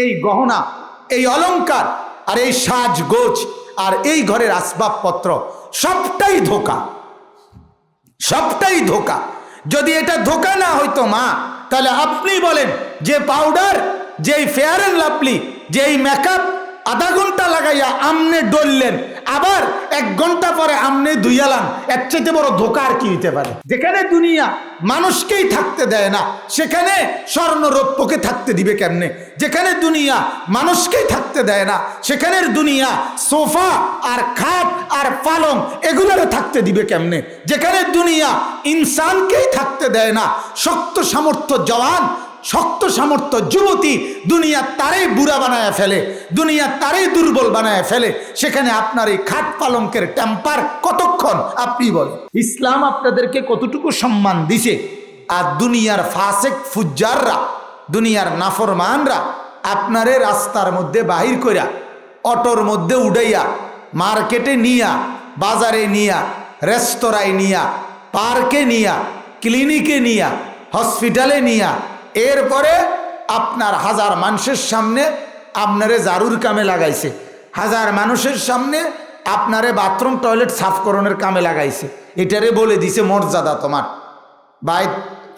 এই গহনা, এই অলঙ্কার আর এই সাজগোজ, আর এই ঘরের আসবাবপত্র, সবটাই ধোকা। সবটাই ধোকা। যদি এটা ধোকা না হইতো মা, তাহলে আপনি বলেন, যে পাউডার যেই ফেয়ার অ্যান্ড লাভলি যেই মেকআপ আধা ঘণ্টা লাগাইয়া আমনে ডললেন আবার এক ঘণ্টা পরে আমনে ধুইয়ালাম। এর চাইতে বড় ধোকা আর কি হইতে পারে? যেখানে দুনিয়া মানুষকেই থাকতে দেয় না, সেখানে স্বর্ণ রৌপ্যকে থাকতে দিবে কেমনে? যেখানে দুনিয়া মানুষকেই থাকতে দেয় না, সেখানের দুনিয়া সোফা আর খাট আর পালং এগুলোরে থাকতে দিবে কেমনে? যেখানে দুনিয়া ইনসানকেই থাকতে দেয় না, শক্ত সামর্থ্য জওয়ান শক্ত সামর্থ্য যুবতী দুনিয়া তারাই বুড়া বানায় ফেলে, দুনিয়া তারাই দুর্বল বানায় ফেলে, সেখানে আপনার এই খাট পালঙ্কের টেম্পার কতক্ষণ? আপনি বলেন। ইসলাম আপনাদেরকে কতটুকু সম্মান দিছে? আর দুনিয়ার ফাসেক ফুজ্জাররা, দুনিয়ার নাফরমানরা আপনারে রাস্তার মধ্যে বাহির কইরা, অটোর মধ্যে উড়াইয়া, মার্কেটে নিয়া, বাজারে নিয়া, রেস্তোরাঁয় নিয়া, পার্কে নিয়া, ক্লিনিকে নিয়া, হসপিটালে নিয়া এরপরে আপনার হাজার মানুষের সামনে আপনারে জারুর কামে লাগাইছে। হাজার মানুষের সামনে আপনারে বাথরুম, টয়লেট সাফ করণের কামে লাগাইছে। এটারে বলে দিছে মর্যাদা তোমার। বাই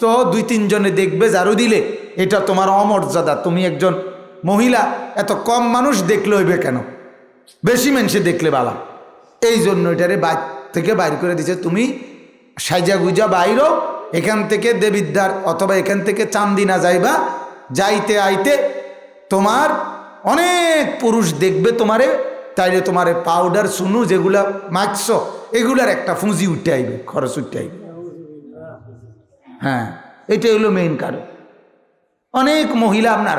তো দুই তিনজনে দেখবে জারু দিলে, এটা তোমার অমর্যাদা। তুমি একজন মহিলা, এত কম মানুষ দেখলে হইবে কেন? বেশি মানুষে দেখলে বালা। এই জন্য এটারে বাইর থেকে বাইর করে দিছে। তুমি সাইজা গুজা বাইরও এখান থেকে দেবিদ্যার অথবা এখান থেকে চান্দিনা যাইবা, যাইতে আইতে তোমার অনেক পুরুষ দেখবে তোমারে, তাইলে তোমারে পাউডার সুনু যেগুলা মাখছ, এগুলার একটা ফুঁজি উঠে আইবে, খরচ উঠে আইবে। হ্যাঁ এটা হলো মেইন কারণ। অনেক মহিলা আপনার,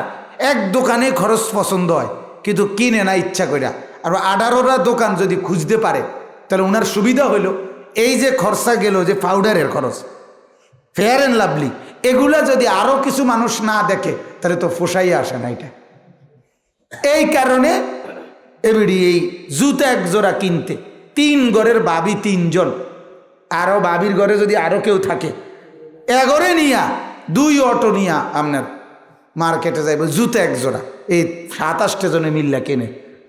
এক দোকানে খরচ পছন্দ হয়, কিন্তু কিনে না ইচ্ছা কইরা। আর আঠারোটা দোকান যদি খুঁজতে পারে, তাহলে ওনার সুবিধা হইল, এই যে খরচা গেল যে পাউডারের খরচ। ফেয়ার অ্যান্ড লাভলি এগুলা যদি আরও কিছু মানুষ না দেখে, তাহলে তো ফোসাই আসে না এটা। এই কারণে এবিডি এই জুতা এক জোড়া কিনতে, তিন ঘরের বাবি তিনজন। আরও বাবির ঘরে যদি আরও কেউ থাকে এগরে নিয়া, দুই অটো নিয়া আপনার মার্কেটে যাইব, জুতা এক জোড়া। এই সাতাশটা জনে মিল্লা কেনে,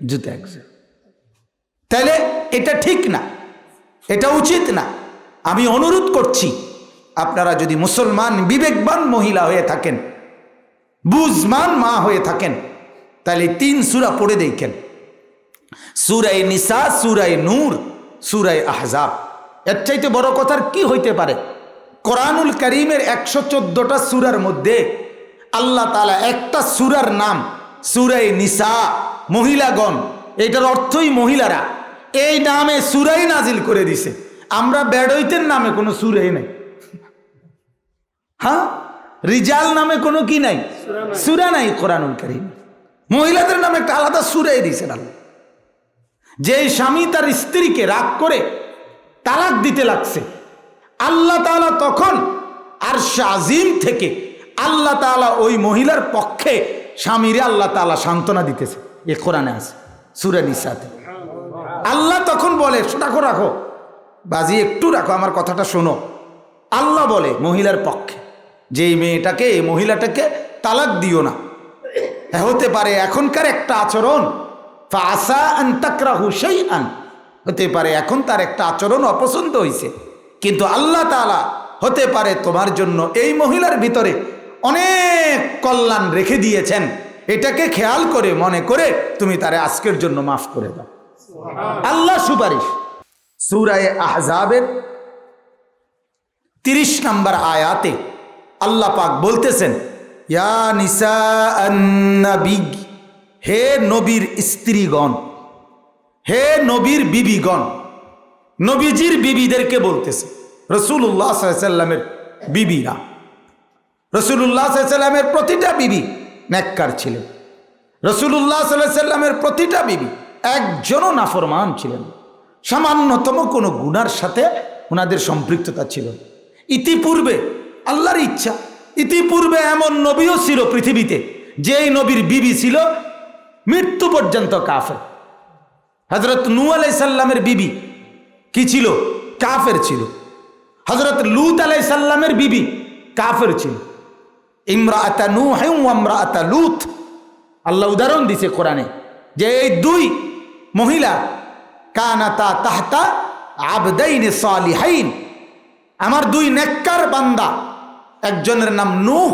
জুতা এক জোড়া। তাহলে এটা ঠিক না, এটা উচিত না। আমি অনুরোধ করছি আপনারা যদি মুসলমান বিবেকবান মহিলা হয়ে থাকেন, বুঝমান মা হয়ে থাকেন, তাহলে তিন সুরা পড়ে দেখেন। সুরাই নিসা, সুরাই নূর, সুরাই আহজাব। এর চাইতে বড় কথার কি হইতে পারে? কোরআনুল করিমের একশো চোদ্দটা সুরার মধ্যে আল্লাহ তালা একটা সুরার নাম সুরাই নিসা, মহিলাগণ, এটার অর্থই মহিলারা, এই নামে সুরাই নাজিল করে দিছে। আমরা বেড়ইতের নামে কোনো সুরাই নেই। হ্যাঁ? রিজাল নামে কোনো কি নাই? সুরা নাই। কোরআনুল করিম। মহিলাদের নামে একটা আলাদা সুরাই দিছে আল্লাহ। যে স্বামী তার স্ত্রীকে রাগ করে তালাক দিতে লাগছে আল্লাহ তাআলা তখন আর শাজিম থেকে আল্লাহ তাআলা ওই মহিলার পক্ষে স্বামীরে আল্লাহ তাআলা সান্ত্বনা দিতেছে। এ কোরআনে আছে সুরে নিসাতে। আল্লাহ তখন বলে রাখো রাখো। বাজি একটু রাখো আমার কথাটা শোনো। আল্লাহ বলে মহিলার পক্ষে। যে এই মেয়েটাকে এই মহিলাটাকে তালাক দিও না। হতে পারে এখনকার একটা আচরণ। ফাসা আন তাকরাহু সেই আন হতে পারে এখন তার একটা আচরণ অপছন্দ হয়েছে কিন্তু আল্লাহ তালা হতে পারে তোমার জন্য এই মহিলার ভিতরে অনেক কল্যাণ রেখে দিয়েছেন। এটাকে খেয়াল করে মনে করে তুমি তারে আজকের জন্য মাফ করে দাও। আল্লাহ সুপারিশ। সুরায় আহজাবের তিরিশ নম্বর আয়াতে আল্লাহ পাক বলতেছেন, ইয়া নিসা হে নবীর স্ত্রীগণ, হে নবীর বিবিগণ। নবীজির বিবিদেরকে বলতেছে রসুল্লাহ সাল্লামের বিবিরা রসুল্লাহ সাল্লামের প্রতিটা বিবি নেককার ছিলেন। রসুল্লাহ সাল্লামের প্রতিটা বিবি একজনও নাফরমান ছিলেন সামান্যতম কোনো গুনার সাথে ওনাদের সম্পৃক্ততা ছিল ইতিপূর্বে আল্লাহর ইচ্ছা। ইতিপূর্বে এমন নবীও ছিল পৃথিবীতে, যেই নবীর বিবি ছিল মৃত্যু পর্যন্ত কাফের। হজরত নু আলাই সাল্লামের বিবি কি ছিল? কাফের ছিল। হজরত লুত আলাই সাল্লামের বিবি কাফের ছিল। ইমরা আতা নু আমরা আতা লুত। আল্লাহ উদাহরণ দিছে কোরআনে যে এই দুই মহিলা, কানাতা তাহতা আবদাইনে সালিহাইন, আমার দুই নেককার বান্দা একজনের নাম নূহ,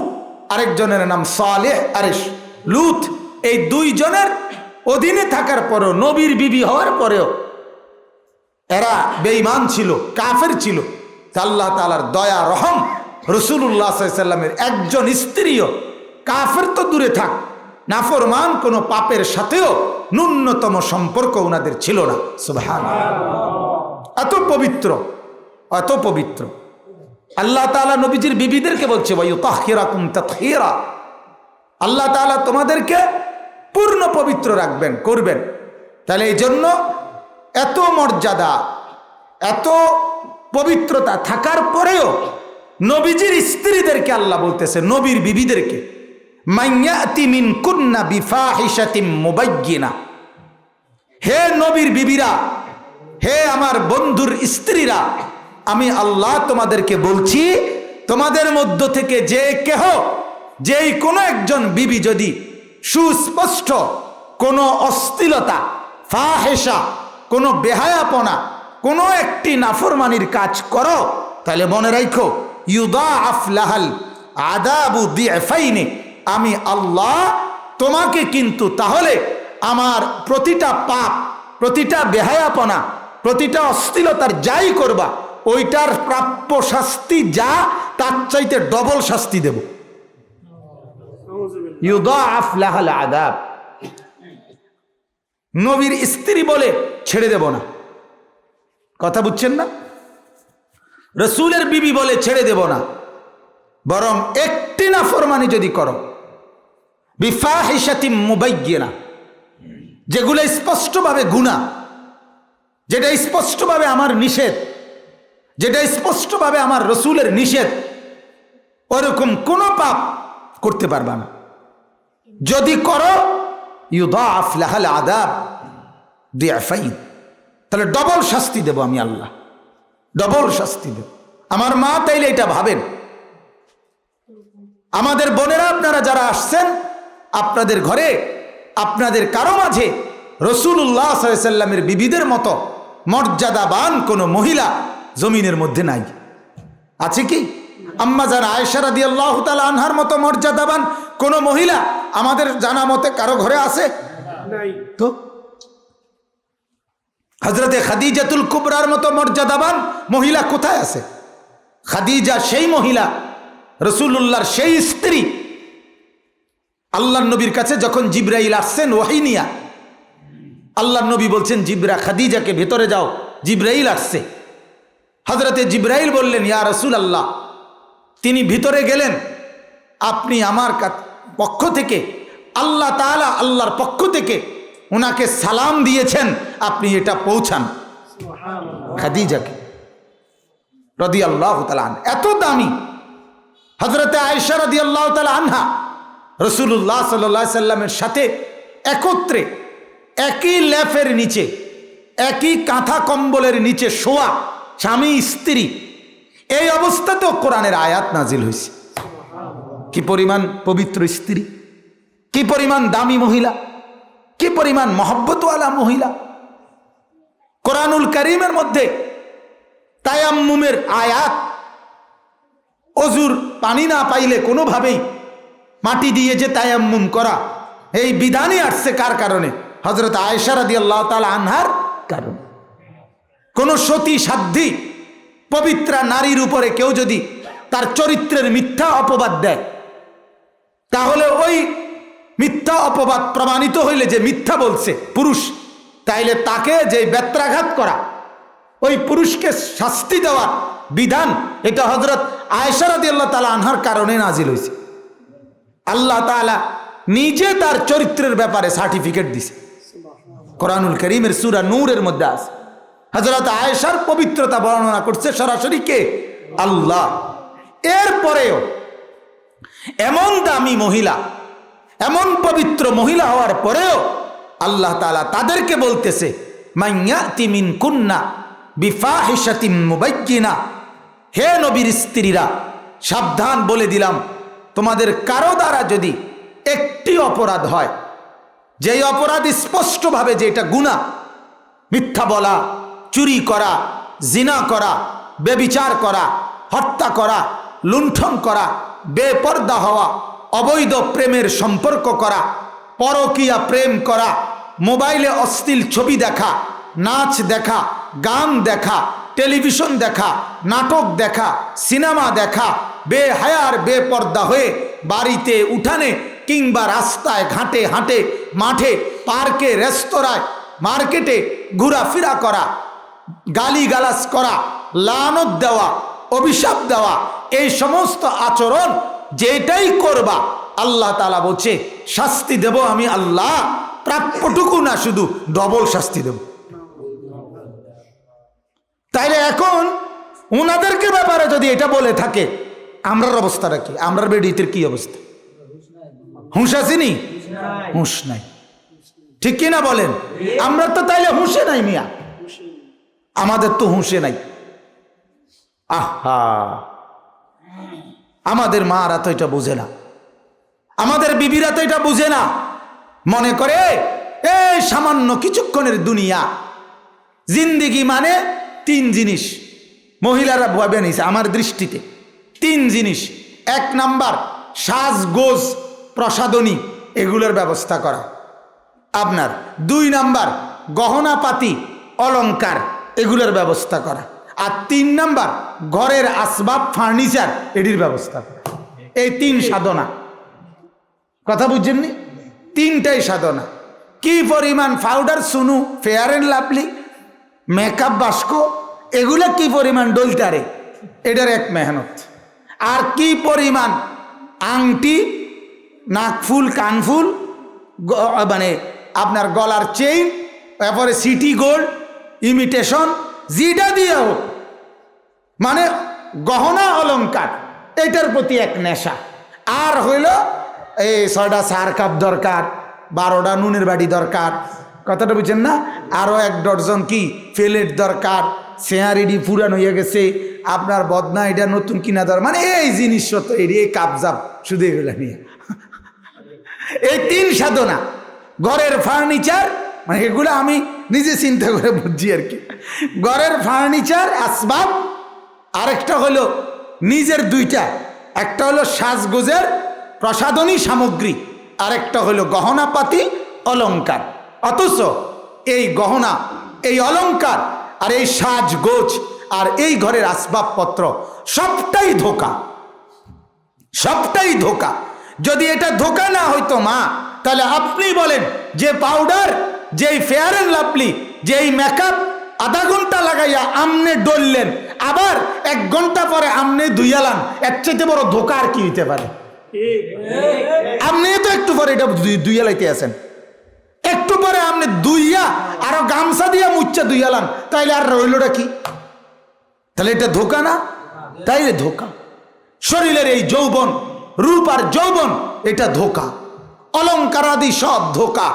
আরেকজনের নাম সালেহ আরেশ লুত। এই দুইজনের অধীনে থাকার পরেও, নবীর বিবি হওয়ার পরেও এরা বেঈমান ছিল, কাফের ছিল। আল্লাহ তালার দয়া, রহম রসুল্লাহ সাল্লামের একজন স্ত্রীও কাফের তো দূরে থাক, নাফরমান কোনো পাপের সাথেও ন্যূনতম সম্পর্ক ওনাদের ছিল না। সুবহান এত পবিত্র এত পবিত্র। আল্লাহ তালা নবীজির বিবিদেরকে বলছে ভাই তাহিরাকুম তাহিরা আল্লাহ তালা তোমাদেরকে পূর্ণ পবিত্র রাখবেন, করবেন। তাহলে এই জন্য এত মর্যাদা, এত পবিত্রতা থাকার পরেও নবীজির স্ত্রীদেরকে আল্লাহ বলতেছে, নবীর বিবিদেরকে মুবাইয়িনা। হে নবীর বিবিরা, হে আমার বন্ধুর স্ত্রীরা আমি আল্লাহ তোমাদেরকে বলছি, তোমাদের মধ্য থেকে যে কেহ, যেই কোনো একজন বিবি যদি সুস্পষ্ট, কোনো অস্থিলতা ফাহেসা কোনো বেহায়াপনা, কোনো একটি নাফরমানির কাজ করো, তাহলে মনে রাখো ইউদা আফলাহাল আদাবু দিয়াফাইনে আমি আল্লাহ তোমাকে কিন্তু তাহলে আমার প্রতিটা পাপ, প্রতিটা বেহায়াপনা, প্রতিটা অস্থিলতার যাই করবা ওইটার প্রাপ্য শাস্তি যা, তার চাইতে ডবল শাস্তি দেব। আদাব নবীর স্ত্রী বলে ছেড়ে দেব না। কথা বুঝছেন না? রসুলের বিবি বলে ছেড়ে দেব না। বরং একটি না ফরমানি যদি করো বিফা বিফাহিসাতি মুবাইয়িনা, যেগুলো স্পষ্টভাবে গুণা যেটা স্পষ্টভাবে আমার নিষেধ যেটা স্পষ্টভাবে আমার রসুলের নিষেধ, ওরকম কোনো পাপ করতে পারবা না। যদি করো, ইউদাফ লাহাল আদাব তাহলে ডবল শাস্তি দেব আমি আল্লাহ। ডবল শাস্তি দেব। আমার মা তাইলে এটা ভাবেন। আমাদের বোনেরা আপনারা যারা আসছেন, আপনাদের ঘরে, আপনাদের কারও মাঝে রসুল্লাহ সাল্লামের বিবিদের মতো মর্যাদাবান কোনো মহিলা জমিনের মধ্যে নাই। আছে কি? আম্মা যারা আয়সারা দিয়ে আল্লাহ তালা আনহার মতো মর্যাদাবান কোনো মহিলা আমাদের জানা মতে কারও ঘরে আছে? তো? হজরতে খাদিজাতুল কুবরার মতো মর্যাদাবান মহিলা কোথায় আছে? খাদিজা সেই মহিলা রসুল্লাহর সেই স্ত্রী। আল্লাহ নবীর কাছে যখন জিব্রাইল আসছেন ওয়াহিনিয়া আল্লাহ নবী বলছেন জিব্রা খাদিজাকে ভেতরে যাও জিব্রাইল আসছে। হজরতে জিব্রাইল বললেন ইয়া রসুল আল্লাহ তিনি ভিতরে গেলেন। আপনি আমার পক্ষ থেকে আল্লাহ তালা আল্লাহর পক্ষ থেকে ওনাকে সালাম দিয়েছেন আপনি এটা পৌঁছান। খাদিজাকে রদি আল্লাহ তালান এত দামি। হজরতে আয়সা রদি আল্লাহ তালা আনহা রসুল্লাহ সাল্লা সাল্লামের সাথে একত্রে একই ল্যাফের নিচে একই কাঁথা কম্বলের নিচে শোয়া স্বামী, স্ত্রী, এই অবস্থাতেও কোরআনের আয়াত নাজিল হয়েছে কি পরিমাণ পবিত্র স্ত্রী, কি পরিমাণ দামি মহিলা, কি পরিমাণ মহব্বতওয়ালা মহিলা। কোরআনুল করিমের মধ্যে তায়াম্মুমের আয়াত, অজুর পানি না পাইলে কোনোভাবেই মাটি দিয়ে যে তায়াম্মুম করা, এই বিধানই আসছে কার কারণে? হজরত আয়সারা দিয়ে আল্লাহ তালা আনহার কারণ। কোন সতী সাধ্যী পবিত্রা নারীর উপরে কেউ যদি তার চরিত্রের মিথ্যা অপবাদ দেয়, তাহলে ওই মিথ্যা অপবাদ প্রমাণিত হইলে যে মিথ্যা বলছে পুরুষ, তাইলে তাকে যে ব্যত্রাঘাত করা, ওই পুরুষকে শাস্তি দেওয়ার বিধান, এটা হজরত আয়সারাদি আল্লাহ তালা আনহার কারণে নাজিল হয়েছে আল্লাহ তালা নিজে তার চরিত্রের ব্যাপারে সার্টিফিকেট দিছে। কোরআনুল করিমের সুরা নূরের মধ্যে আছে। হজরত আয়েশার পবিত্রতা বর্ণনা করছে সরাসরি কে? আল্লাহ। এরপরেও এমন দামি মহিলা, এমন পবিত্র মহিলা হওয়ার পরেও আল্লাহ তালা তাদেরকে বলতেছে মাইয়া তিমিন কুন্না মুবাইকিনা হে নবীর স্ত্রীরা, সাবধান বলে দিলাম, তোমাদের কারও দ্বারা যদি একটি অপরাধ হয়, যেই অপরাধ স্পষ্টভাবে যে এটা গুণা মিথ্যা বলা চুরি করা, জিনা করা, বেবিচার করা, হত্যা করা, লুণ্ঠন করা, বেপর্দা হওয়া, অবৈধ প্রেমের সম্পর্ক করা, পরকীয়া প্রেম করা, মোবাইলে অশ্লীল ছবি দেখা, নাচ দেখা, গান দেখা, টেলিভিশন দেখা, নাটক দেখা, সিনেমা দেখা বেহায়ার বেপর্দা হয়ে বাড়িতে উঠানে কিংবা রাস্তায় ঘাটে, হাঁটে, মাঠে, পার্কে, রেস্তোরাঁয়, মার্কেটে ঘোরাফেরা করা গালিগালাজ করা লানত দেওয়া অভিশাপ দেওয়া এই সমস্ত আচরণ যেটাই করবা আল্লাহ তালা বলছে শাস্তি দেব আমি আল্লাহ প্রাপ্যটুকু না শুধু ডবল শাস্তি দেব। তাইলে এখন ওনাদেরকে ব্যাপারে যদি এটা বলে থাকে আমরার অবস্থাটা কি? আমরার বেডিতের কি অবস্থা? হুঁশ আসেনি? হুঁশ নাই। ঠিক কিনা বলেন? আমরা তো তাইলে হুঁশে নাই মিয়া। আমাদের তো হুঁশে নাই। আহা। আমাদের মারা তো এটা বুঝে না। আমাদের বিবিরা তো এটা বুঝে না। মনে করে, এই সামান্য কিছুক্ষণের দুনিয়া, জিন্দিগি মানে তিন জিনিস। মহিলারা ভাবে নিছে আমার দৃষ্টিতে। তিন জিনিস। এক নাম্বার সাজগোজ প্রসাদনী এগুলোর ব্যবস্থা করা। আপনার। দুই নাম্বার, গহনাপাতি, অলংকার। এগুলোর ব্যবস্থা করা। আর তিন নাম্বার, ঘরের আসবাব, ফার্নিচার, এটির ব্যবস্থা করা। এই তিন সাধনা। কথা বুঝছেননি? তিনটাই সাধনা। কি পরিমাণ পাউডার সুনু ফেয়ার অ্যান্ড লাভলি মেকআপ বাস্ক, এগুলো কি পরিমাণ ডলতারে এটার এক মেহনত। আর কি পরিমাণ আংটি নাকফুল কানফুল মানে আপনার গলার চেইন তারপরে সিটি গোল্ড ইমিটেশন জিটা দিয়ে হোক মানে গহনা অলঙ্কার এটার প্রতি এক নেশা। আর হইল, এই ছয়টা সার কাপ দরকার, বারোটা নুনের বাড়ি দরকার, কথাটা বুঝছেন না? আরও এক ডজন কি, ফেলেট দরকার সেয়ারিডি পুরান হয়ে গেছে, আপনার বদনা এটা নতুন কিনা দরকার মানে এই জিনিস তো এটি এই কাপজাপ শুধু এগুলো নিয়ে। এই তিন সাধনা, ঘরের ফার্নিচার মানে এগুলো আমি নিজে চিন্তা করে বুঝছি আর কি। ঘরের ফার্নিচার আসবাব, আরেকটা হলো নিজের দুইটা। একটা হলো সাজগোজের প্রসাধনী সামগ্রী, আরেকটা হলো গহনাপাতি অলঙ্কার অথচ এই গহনা, এই অলঙ্কার আর এই সাজগোজ আর এই ঘরের আসবাবপত্র সবটাই ধোকা। সবটাই ধোকা। যদি এটা ধোকা না হইতো মা, তাহলে আপনি বলেন যে পাউডার যেই ফেয়ার অ্যান্ড লাভলি যেই মেকআপ আধা ঘণ্টা লাগাইয়া আমনে ডললেন, আবার এক ঘণ্টা পরে আমনে ধুইয়ালান এর চাইতে বড় ধোকা আর কি হইতে পারে? আপনি তো একটু পরে এটা লাইতে আছেন। একটু পরে আপনি দুইয়া আরও গামছা দিয়া মুচ্ছা ধুইয়ালান তাইলে আর রইলটা কি? তাহলে এটা ধোকা না? তাইলে ধোকা। শরীরের এই যৌবন, রূপ আর যৌবন, এটা ধোকা। অলঙ্কারাদি সব ধোকা।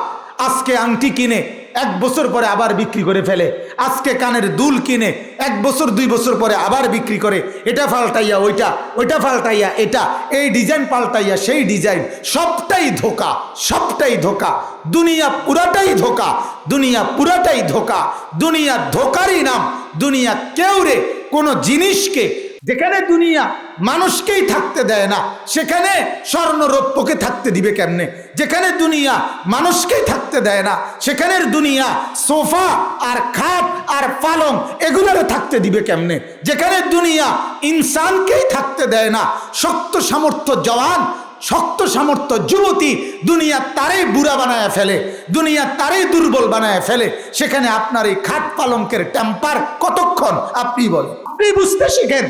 আজকে আংটি কিনে, এক বছর পরে আবার বিক্রি করে ফেলে। আজকে কানের দুল কিনে, এক বছর, দুই বছর পরে আবার বিক্রি করে। এটা পাল্টাইয়া ওইটা ওইটা পাল্টাইয়া এটা, এই ডিজাইন পাল্টাইয়া, সেই ডিজাইন, সবটাই ধোকা সবটাই ধোকা। দুনিয়া পুরাটাই ধোকা, দুনিয়া পুরাটাই ধোকা। দুনিয়া ধোকারই নাম, দুনিয়া কেউ রে কোনো জিনিসকে যেখানে দুনিয়া মানুষকেই থাকতে দেয় না, সেখানে স্বর্ণরৌপ্যকে থাকতে দিবে কেমনে? যেখানে দুনিয়া মানুষকেই থাকতে দেয় না, সেখানের দুনিয়া সোফা আর খাট আর পালং এগুলোরে থাকতে দিবে কেমনে? যেখানে দুনিয়া ইনসানকেই থাকতে দেয় না, শক্ত সামর্থ্য জওয়ান, শক্ত সামর্থ্য যুবতী, দুনিয়া তারাই বুড়া বানায় ফেলে, দুনিয়া তারাই দুর্বল বানায় ফেলে, সেখানে আপনার এই খাট পালঙ্কের টেম্পার কতক্ষণ? আপনি বলেন। আপনি বুঝতে শিখেন।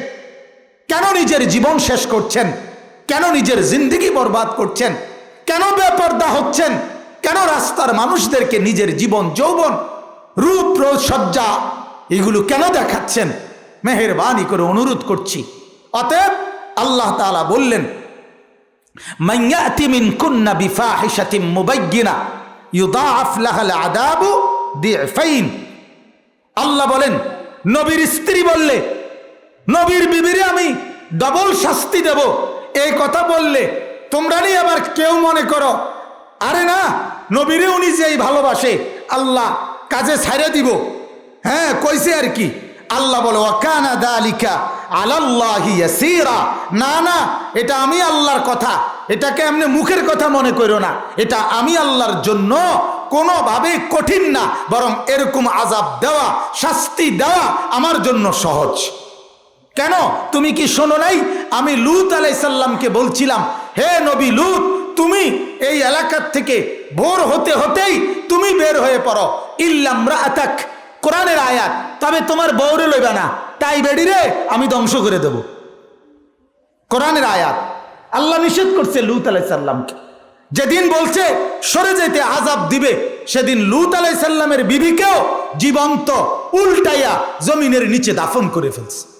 কেন নিজের জীবন শেষ করছেন? কেন নিজের জিন্দিগি বরবাদ করছেন? কেন বেপর্দা হচ্ছেন? কেন রাস্তার মানুষদেরকে নিজের জীবন, যৌবন, রূপ সজ্জা এগুলো কেন দেখাচ্ছেন? মেহরবানি করে অনুরোধ করছি। অতএব আল্লাহ তালা বললেন আদাবু আল্লাহ বলেন, নবীর স্ত্রী বললে নবীর বিবিরে আমি ডবল শাস্তি দেব। এই কথা বললে তোমরা নিয়ে আবার কেউ মনে করো, আরে না, নবীরে উনি যেই ভালোবাসে, আল্লাহ কাজে ছাইরে দিব। হ্যাঁ কইছে আর কি, আল্লাহ বলে, ওয়াকানা দালিকা আলাল্লাহি ইয়াসিরা। না না, এটা আমি আল্লাহর কথা, এটাকে এমনি মুখের কথা মনে করো না, এটা আমি আল্লাহর জন্য কোনোভাবেই কঠিন না, বরং এরকম আজাব দেওয়া, শাস্তি দেওয়া আমার জন্য সহজ। কেন? তুমি কি শোনো নাই? আমি লুত আলাইসাল্লামকে বলছিলাম, হে নবী লুত, তুমি এই এলাকার থেকে ভোর হতে হতেই তুমি বের হয়ে পড়ো। ইল্লামরা আতাক কোরআনের আয়াত। তবে তোমার বউরে লইবা না। তাই বেড়ি রে, আমি ধ্বংস করে দেব। কোরআনের আয়াত। আল্লাহ নিষেধ করছে লুত আলাইসাল্লামকে। যেদিন বলছে, সরে যেতে আজাব দিবে, সেদিন লুত আলাইসাল্লামের বিবিকেও জীবন্ত উল্টাইয়া জমিনের নিচে দাফন করে ফেলছে।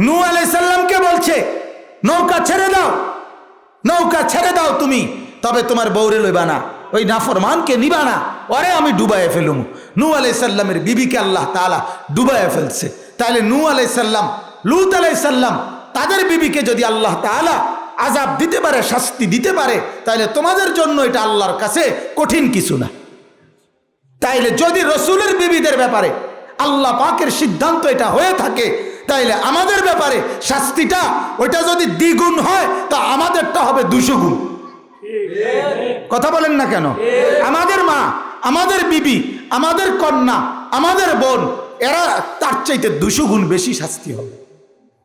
নু আলাইসাল্লামকে বলছে? নৌকা ছেড়ে দাও। নৌকা ছেড়ে দাও তুমি। তবে তোমার বৌরে লইবা না। ওই নাফরমানকে নিবা না। ওরে আমি ডুবাইয়ে ফেলুম। নু আলাইসাল্লামের বিবিকে আল্লাহ তালা ডুবাইয়ে ফেলছে। তাহলে নু আলাইসাল্লাম লুত আলাইসাল্লাম তাদের বিবিকে যদি আল্লাহ তালা আজাব দিতে পারে, শাস্তি দিতে পারে তাহলে তোমাদের জন্য এটা আল্লাহর কাছে কঠিন কিছু না। তাইলে যদি রসুলের বিবিদের ব্যাপারে আল্লাহ পাকের সিদ্ধান্ত এটা হয়ে থাকে তাইলে আমাদের ব্যাপারে শাস্তিটা, ওইটা যদি দ্বিগুণ হয়, তা আমাদেরটা হবে দুশো গুণ। কথা বলেন না কেন? আমাদের মা, আমাদের বিবি, আমাদের কন্যা, আমাদের বোন, এরা তার চাইতে দুশো গুণ বেশি শাস্তি হবে।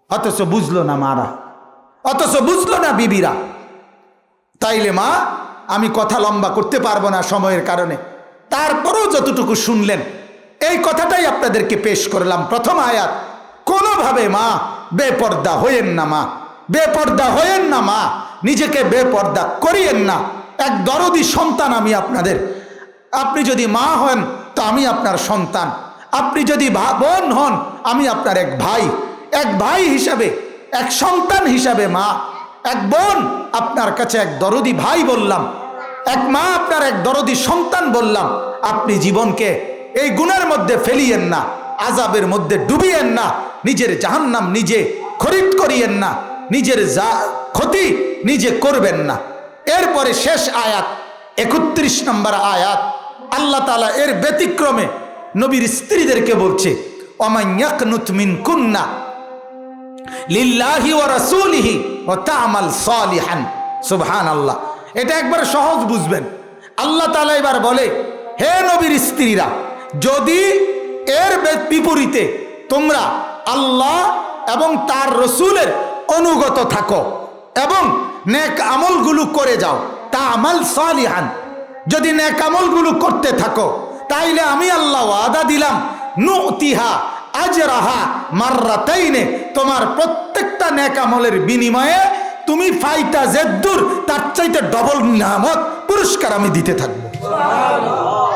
অথচ বুঝলো না মারা, অথচ বুঝলো না বিবিরা। তাইলে মা, আমি কথা লম্বা করতে পারব না সময়ের কারণে। তারপরেও যতটুকু শুনলেন, এই কথাটাই আপনাদেরকে পেশ করলাম প্রথম আয়াত। কোনোভাবে মা, বেপর্দা হইয়েন না মা, বেপর্দা হইয়েন না মা, নিজেকে বেপর্দা করিয়েন না। এক দরদি সন্তান আমি আপনাদের। আপনি যদি মা হন, তো আমি আপনার সন্তান। আপনি যদি বোন হন, আমি আপনার এক ভাই। এক ভাই হিসাবে, এক সন্তান হিসাবে মা। এক বোন, আপনার কাছে এক দরদি ভাই বললাম। এক মা, আপনার এক দরদি সন্তান বললাম। আপনি জীবনকে এই গুণের মধ্যে ফেলিয়েন না। আজাবের মধ্যে ডুবিয়েন না। নিজের জাহান্নাম নিজে খরিদ করিয়েন না। নিজের যা ক্ষতি নিজে করবেন না। এরপরে শেষ আয়াত, একত্রিশ নম্বর আয়াত, আল্লাহ তালা এর ব্যতিক্রমে নবীর স্ত্রীদেরকে বলছে অমাইয়াকনুত মিন কুন্না লিল্লাহি ও রাসূলিহি ও তামাল সালিহান। সুবহান আল্লাহ এটা একবার সহজ বুঝবেন। আল্লাহ তাআলা এবার বলে, হে নবীর স্ত্রীরা, যদি এর বিপরীতে তোমরা আল্লাহ এবং তার রসুলের অনুগত থাকো এবং নেক আমলগুলো করে যাও। তা আমাল সালিহান। যদি নেক আমলগুলো করতে থাকো, তাইলে আমি আল্লাহ আদা দিলাম নু তিহা নুতিহা আজরাহা মাররাতাইনে। তোমার প্রত্যেকটা নেক আমলের বিনিময়ে তুমি ফাইতা জেদ্দুর, তার চাইতে ডবল নামত পুরস্কার আমি দিতে থাকব।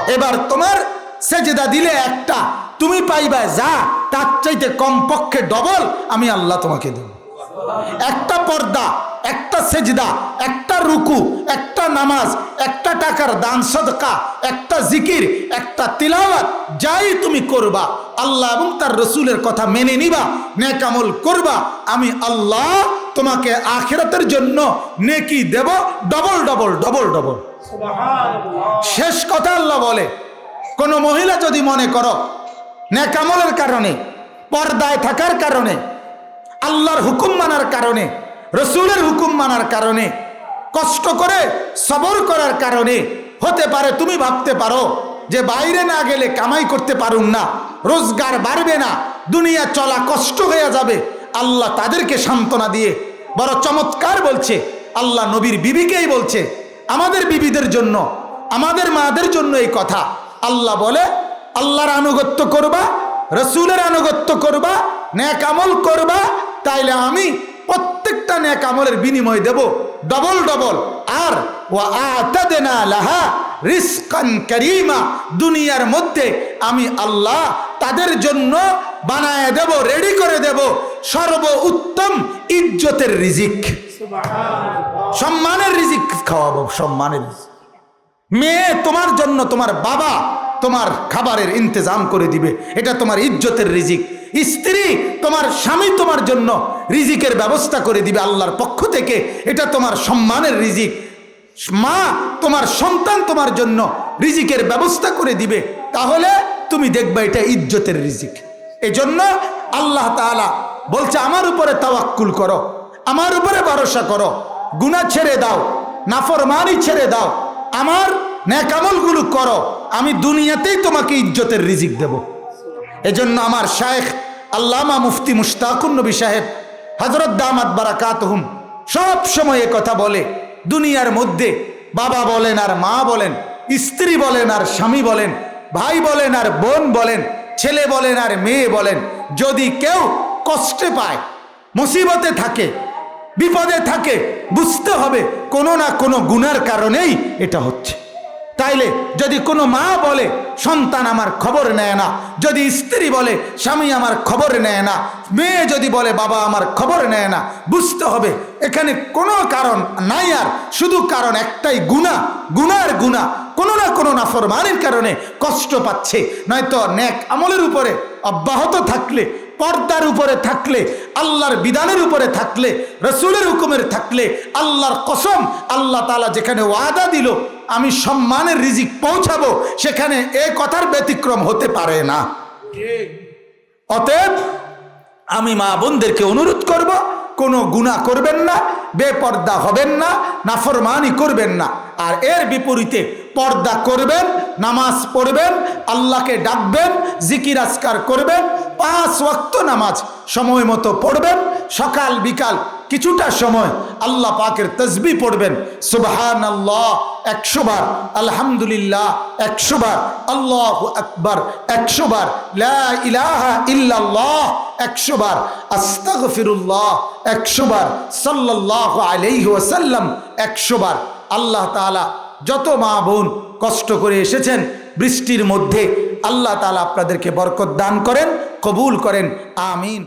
এবার তোমার সেজদা দিলে একটা। তুমি পাইবা যা তার চাইতে কমপক্ষে ডবল আমি আল্লাহ তোমাকে দেব। একটা পর্দা একটা সেজদা একটা রুকু একটা নামাজ একটা টাকার দান সদকা একটা জিকির একটা তিলাওয়াত যাই তুমি করবা আল্লাহ এবং তার রসুলের কথা মেনে নিবা নেকামল করবা আমি আল্লাহ তোমাকে আখেরাতের জন্য নেকি দেব ডবল ডবল ডবল ডবল শেষ কথা আল্লাহ বলে কোন মহিলা যদি মনে করো নেকামলের কারণে, পর্দায় থাকার কারণে, আল্লাহর হুকুম মানার কারণে, রসুলের হুকুম মানার কারণে, কষ্ট করে সবর করার কারণে, হতে পারে তুমি ভাবতে পারো যে বাইরে না গেলে কামাই করতে পারুন না, রোজগার বাড়বে না, দুনিয়া চলা কষ্ট হয়ে যাবে। আল্লাহ তাদেরকে সান্ত্বনা দিয়ে বড় চমৎকার বলছে, আল্লাহ নবীর বিবিকেই বলছে, আমাদের বিবিদের জন্য, আমাদের মাদের জন্য এই কথা। আল্লাহ বলে আল্লাহর আনুগত্য করবা রসুলের আনুগত্য করবা ন্যাক আমল করবা তাইলে আমি প্রত্যেকটা ন্যাক আমলের বিনিময় দেব ডবল ডবল আর ও আতাদেনা লাহা রিস্কান করিমা দুনিয়ার মধ্যে আমি আল্লাহ তাদের জন্য বানায় দেব রেডি করে দেব সর্ব উত্তম ইজ্জতের রিজিক। সম্মানের রিজিক খাওয়াবো সম্মানের রিজিক। মেয়ে তোমার জন্য তোমার বাবা তোমার খাবারের ইন্তজাম করে দিবে। এটা তোমার ইজ্জতের রিজিক। স্ত্রী তোমার স্বামী তোমার জন্য রিজিকের ব্যবস্থা করে দিবে আল্লাহর পক্ষ থেকে। এটা তোমার সম্মানের রিজিক। মা তোমার সন্তান তোমার জন্য রিজিকের ব্যবস্থা করে দিবে। তাহলে তুমি দেখবে এটা ইজ্জতের রিজিক। এজন্য আল্লাহ তাআলা বলছে, আমার উপরে তাওয়াক্কুল করো। আমার উপরে ভরসা করো। গুনাহ ছেড়ে দাও। নাফরমানি ছেড়ে দাও। আমার ন্যাকামলগুলো করো, আমি দুনিয়াতেই তোমাকে ইজ্জতের রিজিক দেব। এজন্য আমার শায়েখ আল্লামা মুফতি মুশতাকুন নবী সাহেব হজরত দামাত বারাকাত হুম সব সময় কথা বলে, দুনিয়ার মধ্যে বাবা বলেন আর মা বলেন, স্ত্রী বলেন আর স্বামী বলেন, ভাই বলেন আর বোন বলেন, ছেলে বলেন আর মেয়ে বলেন, যদি কেউ কষ্টে পায়, মুসিবতে থাকে বিপদে থাকে, বুঝতে হবে কোনো না কোনো গুনার কারণেই এটা হচ্ছে। তাইলে যদি কোনো মা বলে, সন্তান আমার খবর নেয় না। যদি স্ত্রী বলে, স্বামী আমার খবর নেয় না। মেয়ে যদি বলে, বাবা আমার খবর নেয় না। বুঝতে হবে, এখানে কোনো কারণ নাই আর। শুধু কারণ একটাই, গুণা। গুনার গুণা। কোনো না কোনো নাফরমানির কারণে কষ্ট পাচ্ছে। নয়তো ন্যাক আমলের উপরে অব্যাহত থাকলে পর্দার উপরে থাকলে, আল্লাহর বিধানের উপরে থাকলে, রসুলের হুকুমের থাকলে, আল্লাহর কসম, আল্লাহ তালা যেখানে ওয়াদা দিল, আমি সম্মানের রিজিক পৌঁছাবো, সেখানে এ কথার ব্যতিক্রম হতে পারে না। অতএব, আমি মা বোনদেরকে অনুরোধ করব, কোনো গুণা করবেন না, বেপর্দা হবেন না, নাফরমানি করবেন না। আর এর বিপরীতে পর্দা করবেন, নামাজ পড়বেন, আল্লাহকে ডাকবেন, জিকির আজকার করবেন, পাঁচ ওয়াক্ত নামাজ সময় মতো পড়বেন, সকাল, বিকাল কিছুটা সময় আল্লাহ পাকের তসবি পড়বেন সুবহান আল্লাহ একশো বার, আলহামদুলিল্লাহ একশো বার, আল্লাহ আকবার একশো বার ইল্লাল্লাহ একশো বার, আস্তাগফিরুল্লাহ একশো বার সাল্লাহ আলাইহি ওয়াসাল্লাম একশো বার, আল্লাহ তাআলা যত মা বোন কষ্ট করে এসেছেন, বৃষ্টির মধ্যে আল্লাহ তালা আপনাদেরকে বরকত দান করেন, কবুল করেন, আমিন।